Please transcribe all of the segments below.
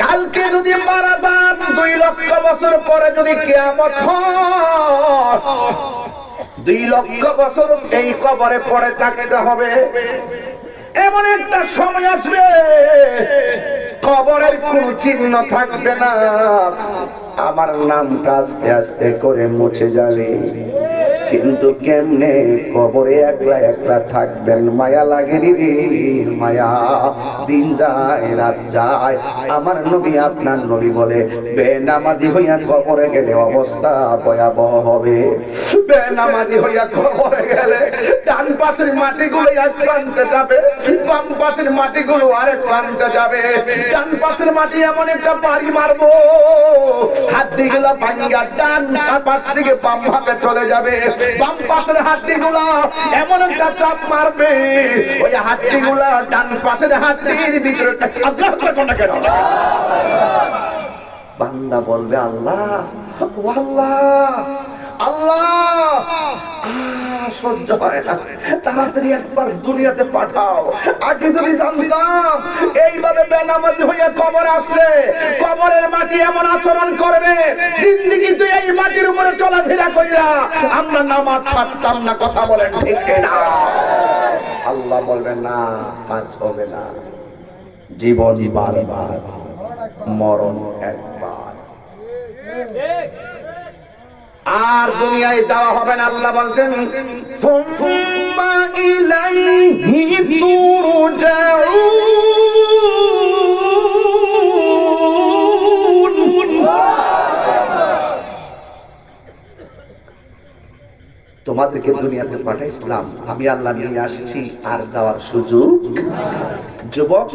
কালকে যদি মারা যান, দুই লক্ষ বছর পরে যদি হয়, দুই লক্ষ বছর এই কবরে পড়ে থাকতে হবে। এমন একটা সময় আসবে, কবরের কোন চিহ্ন থাকবে না। আমার নামটা আস্তে আস্তে করে মুছে যাবে। কিন্তু কেমনে কবরে একলা একলা থাকবেন? মায়া লাগে রে, মায়া। দিন যায়, রাত যায়। আমার নবী, আপনার নবী বলে, বেনামাজি হইয়া কবরে গেলে অবস্থা ভয়াবহ হবে। বেনামাজি হইয়া কবরে গেলে ডান পাশের মাটিগুলো এক প্রান্তে যাবে, বাম পাশের মাটিগুলো আরেক প্রান্তে যাবে। ডান পাশের মাটি এমন একটা বাড়ি মারবো হাড্ডি গুলা ভাঙ্গা ডান পাশ থেকে বাম হাতে চলে যাবে। বাম পাশের হাড্ডি গুলা এমন একটা চাপ মারবে, ওই হাড্ডি গুলা ডান পাশের হাড্ডির ভিতরে কোনটা কেন? বান্দা বলবে, আল্লাহ আল্লাহ আল্লাহ! সহ্য হয় না। তাড়াতাড়ি একবার দুনিয়াতে পাঠাও। আগে যদি জানতাম, এইভাবে বেনামাজি হইয়া কবর আসলে, কবরের মাটি এমন আচরণ করবে, জিন্দিগি তুই এই মাটির উপরে চলাফেরা কইরা আমরা নামাজ ছাড়তাম না, কথা বলেন ঠিক না আল্লাহ বলবে না কাজ হবে না। জীবন বারবার, মরণ একবার। আর দুনিয়ায় যাওয়া হবে না, আল্লাহ বলছেন। তোমাদেরকে দুনিয়াতে পাঠাইছিলাম, আমি আল্লাহ নিয়ে আসছি, আর যাওয়ার সুযোগ যুবক,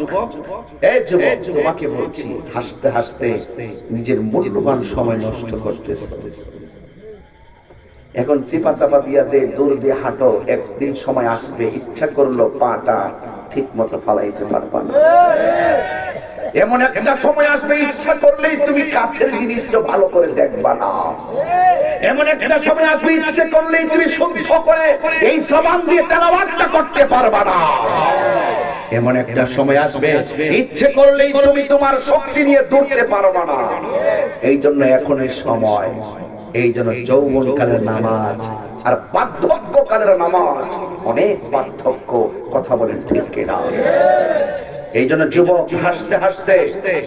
এই যুবক, তোমাকে বলছি, হাসতে হাসতে নিজের মূল্যবান সময় নষ্ট করতেছে এখন চিপা চাপা দিয়া যে দূর দিয়ে হাঁটো, একদিন সময় আসবে, ইচ্ছা করল পাটা ঠিক মতো ফালাইতে পারবা না। এমন একটা সময় আসবে, ইচ্ছা করলেই তুমি কাছের জিনিসটা ভালো করে দেখবা না। এমন একটা সময় আসবে, ইচ্ছে করলেই তুমি শুদ্ধ করে এই সবান দিয়ে তেলাওয়াতটা করতে পারবা না। এমন একটা সময় আসবে, ইচ্ছে করলেই তুমি তোমার শক্তি নিয়ে দৌড়তে পারবা না। এই জন্য এখন সময় এই জন্য যৌবন কালের নামাজ আর বার্ধক্য কালের নামাজ অনেক পার্থক্য কথা বলেন ঠিক কিনা? এই জন্য যুবক হাসতে হাসতে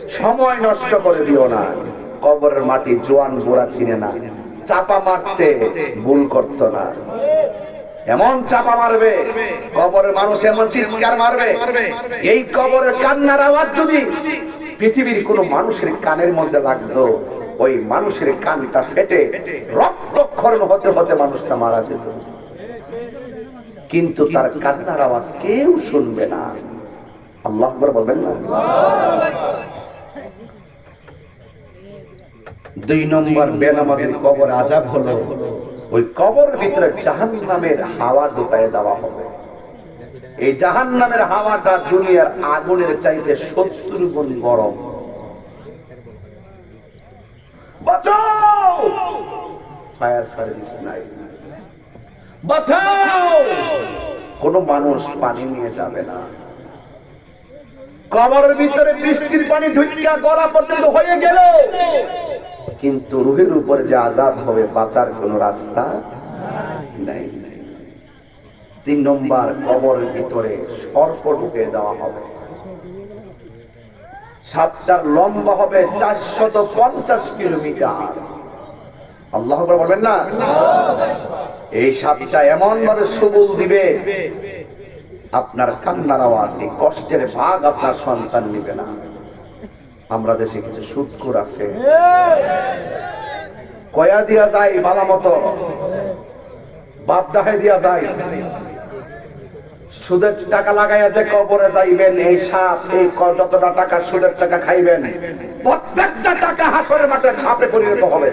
সময় নষ্ট করে দিও না। কবরের মাটি জোয়ান গোড়া চিনে না। চাপা মারতে ভুল করতো না। এমন চাপা মারবে, কবরের মানুষ এমন চিৎকার মারবে, এই কবরের কান্নার আওয়াজ যদি পৃথিবীর কোন মানুষের কানের মধ্যে লাগতো ওই মানুষের কানটা ফেটে রক্তক্ষরণ হতে হতে মানুষটা মারা যেত। কিন্তু তার কান্নার আওয়াজ কেউ শুনবে না। আল্লাহ বলবেন না? দুই নম্বর বেনামাজের কবর আজাব হলো। ওই কবর ভিতরে জাহান নামের হাওয়া ঢুকায় দেওয়া হবে। এই জাহান নামের হাওয়াটা দুনিয়ার আগুনের চাইতে সত্তর গুণ গরম। বাঁচাও! ফায়ার সার্ভিস নাই। বাঁচাও! মানুষ পানি নিয়ে যাবে না। কবরের ভিতরে বৃষ্টির পানি ঢুকিয়া গলা পর্যন্ত হয়ে গেল। কিন্তু রুহের উপর যে আজাব হবে, বাঁচার কোন রাস্তা নাই। তিন নম্বর, কবরের ভিতরে সর্প ঢুকে দেওয়া হবে। সাতটার লম্বা হবে চারশত পঞ্চাশ কিলোমিটার। আল্লাহ বলবেন না? এই সাপটা এমন ভাবে সবুজ দিবে, আপনার কান্নার আওয়াজ, এই কষ্টের ভাগ আপনার সন্তান নিবে না। আমরা দেশে কিছু সুৎকুর আছে। কয়া দিয়া যায় বালা মতো বাপ দিয়া যায়। সুদের টাকা লাগাইয়া যে কবরে যাইবেন, এই সাপ, এই যতটা টাকা সুদের টাকা খাইবেন, প্রত্যেকটা টাকা হাসরের মাঠে সাপে পরিণত হবে।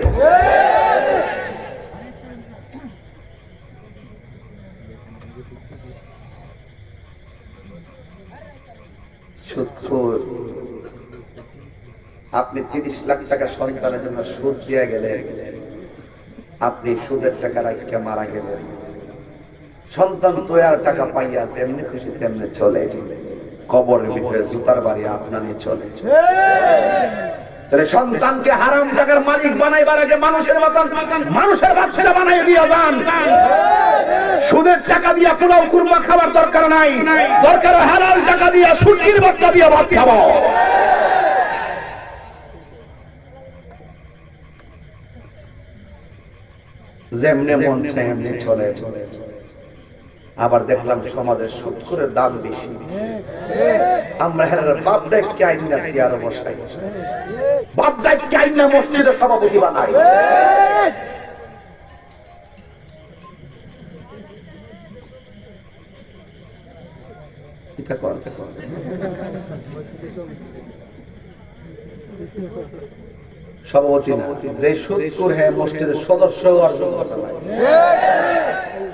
আপনি তিরিশ লাখ টাকা সন্তানের জন্য সুদ দিয়ে গেলেন, আপনি সুদের টাকা রাখিয়া মারা গেলেন। সন্তান তো টাকা পাইয়াছে, এমনি খুশি তেমনি চলে। কবরের ভিতরে জুতার বাড়ি আপনারই চলে। সন্তানকে হারাম টাকার মালিক বানাইবার আগে মানুষের মতন, মানুষের বাচ্চা বানাই দিয়ে যান। সুদের টাকা দিয়া পোলাও, কুরমা খাবার দরকার নাই। দরকার হালাল টাকা দিয়া সুটকির বাচ্চা দিয়া ভাত খাব। যেমনে মন চায় এমনি চলে। আবার দেখলাম সমাজের সুদ করে দাম বেশি। আমরা হেরার বাপ দায়িত্বে আইন না সিয়ারো বসাই। বাপ দায়িত্বে আইন না মসজিদের সভাপতি বানাই। সভাপতি যে সুদকুর হ্যাঁ মসজিদের সদস্য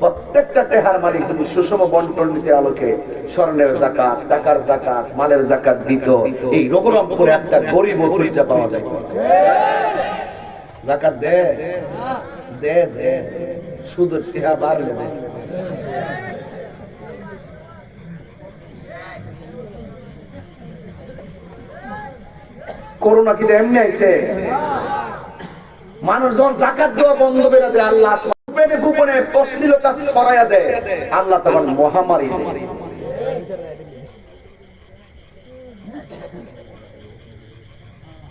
প্রত্যেকটা টেহার মালিক যদি সুষম বন্টন নীতি আলোকে স্বর্ণের জাকাত, টাকার জাকাত, মালের জাকাত দিত। এই রোগ্রাম করে একটা গরিব পরিচয় পাওয়া যায়। জাকাত দে দে দে শুধু টেহা বাড়লে দে। করোনা কিন্তু এমনি আইছে। মানুষ যখন জাকাত দেওয়া বন্ধ দেয়, আল্লাহ গোপনে গোপনে অশ্লীলতা ছড়াইয়া দেয় আল্লাহ তখন মহামারী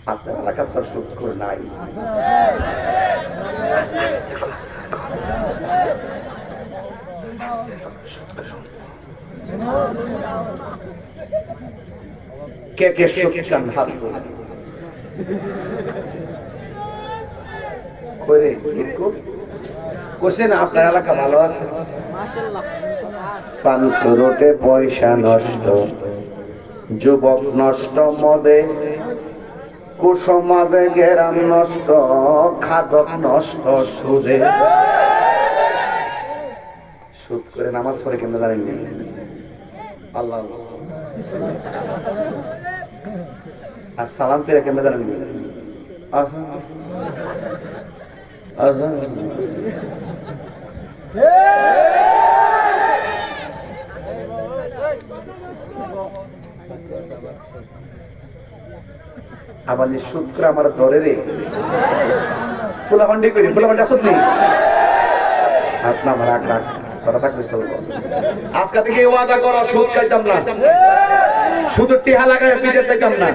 আপনার এলাকার কীরকম আপনার এলাকা ভালো আছে? পাঁচশো রোটে পয়সা নষ্ট যুবক নষ্ট মদে কুসমাজে গেরাম নষ্ট খাদক নষ্ট সুদে। সুদ করে নামাজ পড়ে কেন জানেন আল্লাহ আল্লাহ। আর সালাম ফিরে কেন জানেন আসুন আসুন আবার করে আমার ধরে রে। ফুলাভান্ডি করি ফুলাভান্ডি আসত নেই হাত না আমার রাখ রাখ করা থাকবে চলবো আজকে থেকে ওয়াদা করো, সুদ খাইতাম না। শুধু টিহা লাগায় বিদেশ যাইতাম না।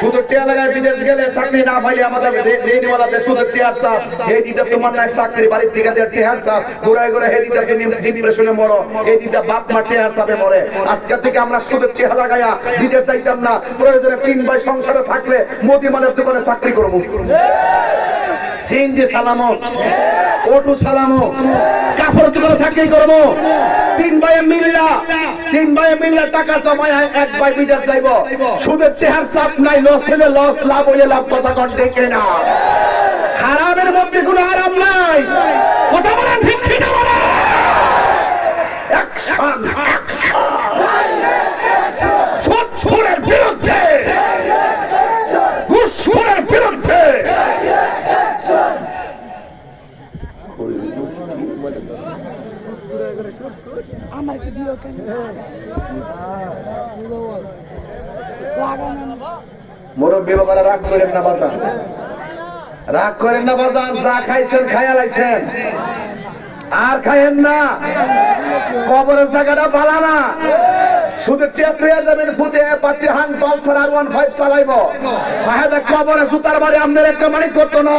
শুধু টিয়া লাগায় বিদেশ গেলে চাকরি না পাইলে আমাদের রেনিওয়ালাতে শুধু টিয়ার চাপ। এই দিতে তোমার নাই চাকরি, বাড়ির দিকে দিয়ে টিয়ার চাপ। ঘুরায় ঘুরে এই দিতে ডিপ্রেশনে মরো, এই দিতে বাপ মা টিয়ার চাপে মরে। আজকে থেকে আমরা শুধু টিহা লাগাইয়া বিদেশ যাইতাম না। প্রয়োজনে তিন ভাই সংসারে থাকলে মোদিমালের দোকানে চাকরি করব। সিনজি সালামো ওটু সালামো কাফর দোকানে চাকরি করব। তিন ভাইয়ে মিল্লা, তিন ভাইয়ে মিল্লা টাকা জমায় এক ভাই বিদেশ যাইব। সুদের চেহার চাপ নাই লস হলে লস লাভ হইলে লাভ কথা কন ডেকে না হারামের মধ্যে কোনো আরাম নাই। কথা বলা ঠিক ঠিক বলা অ্যাকশন সুরের বিরুদ্ধে। সুরের বিরুদ্ধে। আমার একটু দিও কেন? লাগানো মুরব্বী বাবারা, রাগ করেন না বাজান। রাগ করেন না বাজান, যা খাইছেন খায়া লাইছেন। আর খায়েন না। কবরের জায়গাটা পালা না। শুধু টেপ লইয়া যাবেন, ফুটে পাটি হান পালসার আর ওয়ান ফাইভ চালাইব। কবরে সুতার বাড়ি আমাদের একটা মানি করতো না।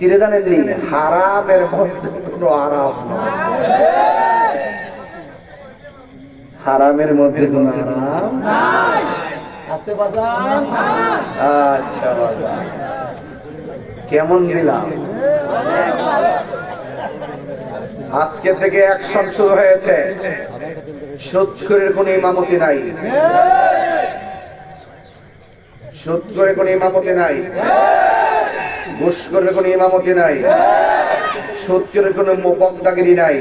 কিরে জানেন নি হারামের মধ্যে কোনো আরাম হারামের মধ্যে কোনো আরাম আচ্ছা। কেমন দিলাম আজকে থেকে অ্যাকশন শুরু হয়েছে। সুৎখরের কোন ইমামতি নাই। সুৎখরের কোন ইমামতি নাই। ঘুষখোরের কোন ইমামতি নাই। সুৎখরের কোন বক্তাগিরি নাই।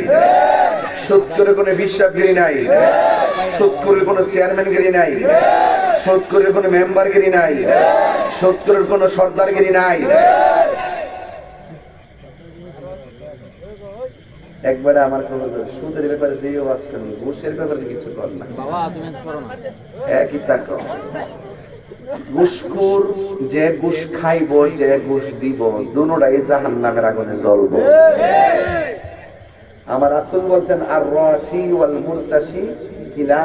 সুৎখরের কোন বিশ্বাসগিরি নাই। সুৎখরের কোন চেয়ারম্যানগিরি নাই। সুৎখরের কোন মেম্বারগিরি নাই। সুৎখরের কোন সর্দারগিরি নাই। একবারে আমার কোন সুদের ব্যাপারে যে ওয়াজ করেন ঘুষের ব্যাপারে কিছু কর না। বাবা তুমি ঘুষখোর যে গুস খাইব যে গুস দিব দুনোটাই জাহান নামের আগুনে জ্বলব। আমার আসল বলছেন আর রাশি ওয়াল মুরতাশি কিলা